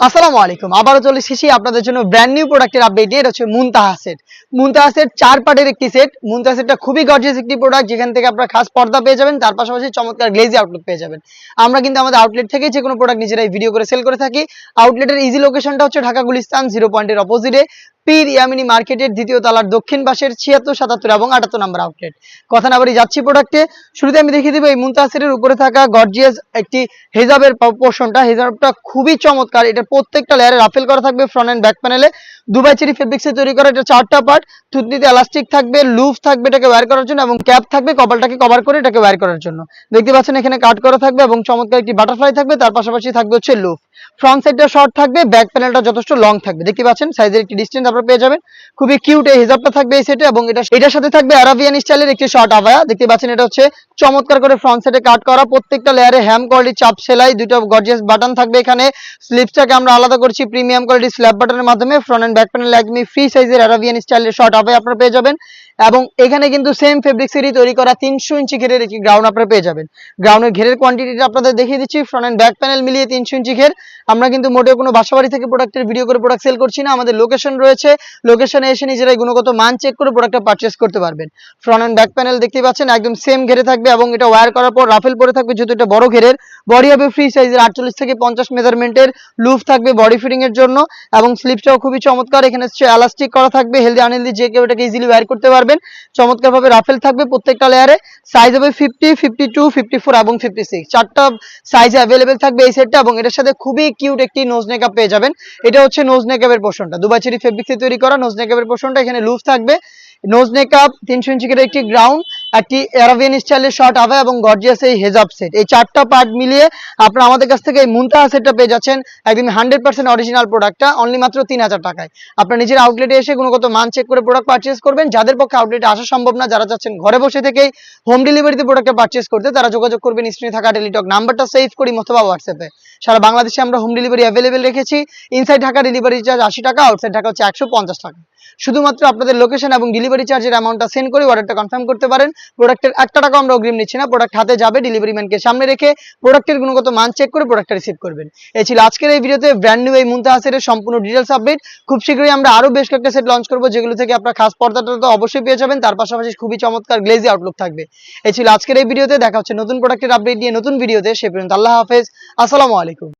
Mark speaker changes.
Speaker 1: আসসালামু আলাইকুম। আবারও চলে এসেছি আপনাদের জন্য ব্র্যান্ড নিউ প্রোডাক্টের আপডেট এর হচ্ছে মুনতাহা সেট মুনতাহা সেট চার পার্টের একটি সেট মুনতাহা সেটটা খুবই গর্জিয়াস একটি প্রোডাক্ট যেখান থেকে আপনারা খাস পর্দা পেয়ে যাবেন, তার পাশাপাশি চমৎকার গ্লেজি আউটলেট পেয়ে যাবেন। আমরা কিন্তু আমাদের আউটলেট থেকে যে কোনো প্রোডাক্ট নিজেরাই ভিডিও করে সেল করে থাকি। আউটলেটের ইজি লোকেশনটা হচ্ছে ঢাকা গুলিস্তান জিরো পয়েন্টের অপোজিটে পীর ইয়ামিনী মার্কেটের দ্বিতীয় তলার দক্ষিণ পাশের ছিয়াত্তর, সাতাত্তর এবং আটাত্তর নাম্বার আউটলেট কথা না বাড়ি যাচ্ছি প্রোডাক্টে শুরুতে আমি দেখিয়ে দিব এই মুনতাসিরের উপরে থাকা গর্জিয়াস একটি হেজাবের পোর্শনটা হেজাবটা খুবই চমৎকার। এটা প্রত্যেকটা লেয়ারে রাফেল করা থাকবে ফ্রন্ট এন্ড ব্যাক প্যানেলে দুবাই চেরি ফেব্রিক্সে তৈরি করা এটা চারটা পার্ট থুতনিতে এলাস্টিক থাকবে লুফ থাকবে এটাকে ওয়্যার করার জন্য এবং ক্যাপ থাকবে কপালটাকে কভার করে এটাকে ওয়্যার করার জন্য। দেখতে পাচ্ছেন এখানে কাট করা থাকবে এবং চমৎকার একটি বাটারফ্লাই থাকবে। তার পাশাপাশি থাকবে হচ্ছে লুফ ফ্রন্ট সাইডটা শর্ট থাকবে ব্যাক প্যানেলটা যথেষ্ট লং থাকবে। দেখতে পাচ্ছেন সাইজের একটি ডিস্টেন্স আপনারা পেয়ে যাবেন। খুবই কিউট এই হিজাবটা থাকবে এই সেটে এবং এটা এটার সাথে থাকবে আরাবিয়ান স্টাইলের একটি শর্ট আভায়া। দেখতে পাচ্ছেন এটা হচ্ছে চমৎকার করে ফ্রন্ট সাইডে কাট করা। প্রত্যেকটা লেয়ারে হ্যাম কোয়ালিটি চাপ সেলাই, দুটো গর্জিয়াস বাটন থাকবে এখানে। স্লিপসটাকে আমরা আলাদা করছি প্রিমিয়াম কোয়ালিটি স্ল্যাপ বাটনের মাধ্যমে। ফ্রন্ট অ্যান্ড ব্যাক প্যানেল একদমই ফ্রি সাইজের আরাবিয়ান স্টাইলের শর্ট আভায়া আপনারা পেয়ে যাবেন। এবং এখানে কিন্তু সেম ফেব্রিক্সেরই তৈরি করা তিনশো ইঞ্চি ঘেরের একটি গ্রাউন্ড আপনারা পেয়ে যাবেন। গ্রাউন্ডের ঘেরের কোয়ান্টিটিটা আপনাদের দেখিয়ে দিচ্ছি ফ্রন্ট এন্ড ব্যাক প্যানেল মিলিয়ে তিনশো ইঞ্চি ঘের। আমরা কিন্তু মোটেও কোনো বাসাবাড়ি থেকে প্রোডাক্টের ভিডিও করে প্রোডাক্ট সেল করছি না, আমাদের লোকেশন রয়েছে। লোকেশনে এসে নিজেরাই গুণগত মান চেক করে প্রোডাক্টটা পারচেস করতে পারবেন। ফ্রন্ট এন্ড ব্যাক প্যানেল দেখতে পাচ্ছেন, একদম সেম ঘেরে থাকবে এবং এটা ওয়্যার করার পর রাফেল পরে থাকবে যেহেতু এটা বড় ঘেরের। বডি হবে ফ্রি সাইজের আটচল্লিশ থেকে পঞ্চাশ মেজারমেন্টের লুফ থাকবে বডি ফিটিং এর জন্য এবং স্লিপটাও খুবই চমৎকার। এখানে এলাস্টিক করা থাকবে হেলদি আনহেলদি যে কেউ এটাকে ইজিলি ওয়্যার করতে পারবেন। চমৎকার ভাবে রাফেল থাকবে প্রত্যেকটা লেয়ারে সাইজ হবে fifty fifty two fifty four এবং ফিফটি সিক্স চারটা সাইজ অ্যাভেলেবেল থাকবে এই সেটটা এবং এটার সাথে খুবই কিউট একটি নোজ নেকআপ পেয়ে যাবেন। এটা হচ্ছে নোজ নেকআপের দুবাই চেরি ফেব্রিক্সে তৈরি করা নোজ নেকআপের পোর্শনটা এখানে লুজ থাকবে। নোজ নেকআপ তিনশো ইঞ্চি করে একটি গ্রাউন্ড একটি অ্যারাবিয়ান স্টাইলের শর্ট হবে এবং গর্জিয়াস এই হেজাব সেট এই চারটা পার্ট মিলিয়ে আপনারা আমাদের কাছ থেকে এই মুনতাহা সেটটা পেয়ে যাচ্ছেন। একদম হান্ড্রেড পার্সেন্ট অরিজিনাল প্রোডাক্টটা অনলি মাত্র তিন হাজার টাকায়। আপনার নিজের আউটলেটে এসে গুণগত মান চেক করে প্রোডাক্ট পারচেস করবেন। যাদের পক্ষে আউটলেটে আসা সম্ভব না, যারা চাচ্ছেন ঘরে বসে থেকেই হোম ডেলিভারিতে প্রোডাক্টটা পারচেস করতে, তারা যোগাযোগ করবেন স্ক্রিনে থাকা টেলিটক নাম্বারটা সেভ করি অথবা হোয়াটসঅ্যাপে সারা বাংলাদেশে আমরা হোম ডেলিভারি অ্যাভেলেবেল রেখেছি। ইনসাইড ঢাকা ডেলিভারি চার্জ আশি টাকা আউটসাইড ঢাকা হচ্ছে একশো পঞ্চাশ টাকা। শুধুমাত্র আপনাদের লোকেশন এবং ডেলিভারি চার্জের অ্যামাউন্টটা সেন্ড করে অর্ডারটা কনফার্ম করতে পারেন। প্রোডাক্টের একটা টাকা আমরা অগ্রিম নিচ্ছি না। প্রোডাক্ট হাতে যাবে ডেলিভারি ম্যানকে সামনে রেখে প্রোডাক্টের গুণগত মান চেক করে প্রোডাক্টটা রিসিভ করবেন। এই ছিল আজকের এই ভিডিওতে ব্র্যান্ড নিউ এই মুনতাহাসের সম্পূর্ণ ডিটেলস আপডেট খুব শীঘ্রই আমরা আরও বেশ কয়েকটা সেট লঞ্চ করব, যেগুলো থেকে আপনার খাস পর্দাটা তো অবশ্যই পেয়ে যাবেন। তার পাশাপাশি খুবই চমৎকার গ্লেজি আউটলুক থাকবে। এই ছিল আজকের এই ভিডিওতে। দেখা হচ্ছে নতুন প্রোডাক্টের আপডেট নিয়ে নতুন ভিডিওতে। সে পর্যন্ত আল্লাহ হাফেজ। আসসালামু আলাইকুম।